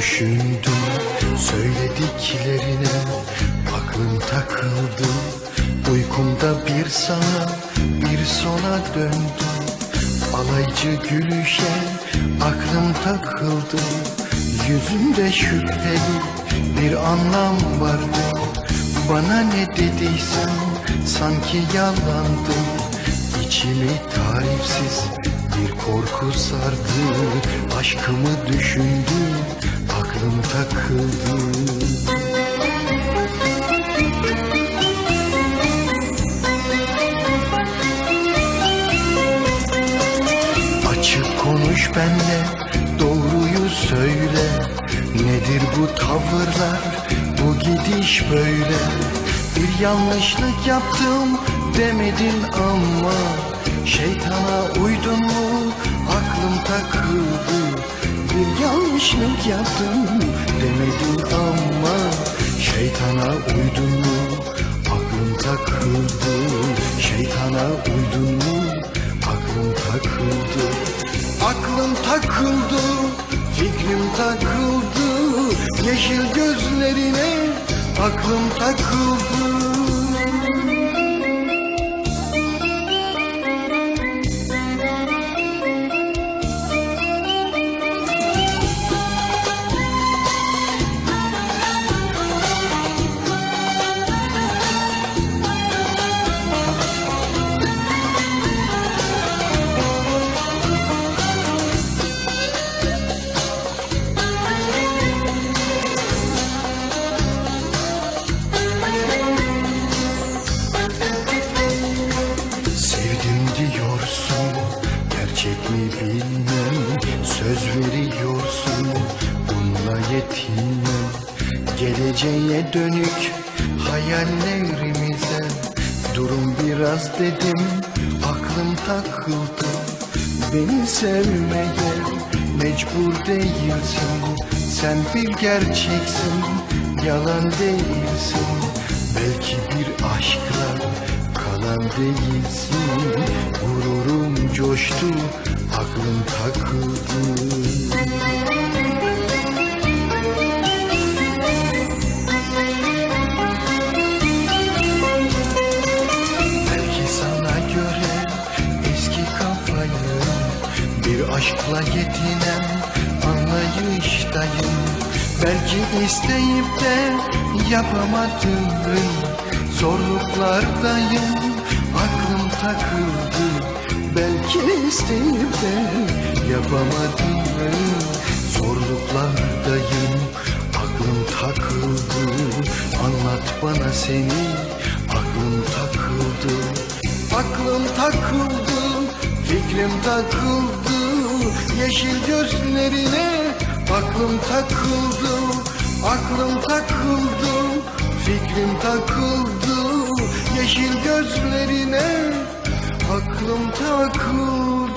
düşündüm. Söylediklerine Aklım takıldı. Uykumda bir sana bir sola döndüm. Alaycı gülüşe aklım takıldı. Yüzünde şüpheli bir anlam vardı. Bana ne dediysen sanki yalandı. İçimi tarifsiz bir korku sardı Aşkımı düşündüm aklım takıldı. Açık konuş benle doğruyu söyle. Nedir bu tavırlar bu gidiş böyle? Bir yanlışlık yaptım demedin ama Şeytana uydun mu takıldı Bir yanlışlık yaptım demedin ama Şeytana uydun mu? Aklım takıldı Şeytana uydun mu? Aklım takıldı Aklım takıldı fikrim takıldı Yeşil gözlerine aklım takıldı Söz veriyorsun bununla yetinmem. Geleceğe dönük hayallerimize Durum biraz dedim aklım takıldı. Beni sevmeye mecbur değilsin. Sen bir gerçeksin yalan değilsin. Belki bir aşkla kalan değilsin. Gururum coştu aklım takıldı aşkla yetinen anlayıştayım. Belki isteyip de yapamadığım zorluklardayım. Aklım takıldı. Belki isteyip de yapamadığım zorluklardayım. Aklım takıldı. Anlat bana seni. Aklım takıldı. Aklım takıldı. Fikrim takıldı Yeşil gözlerine Aklım takıldı Aklım takıldı Fikrim takıldı. Yeşil gözlerine Aklım takıldı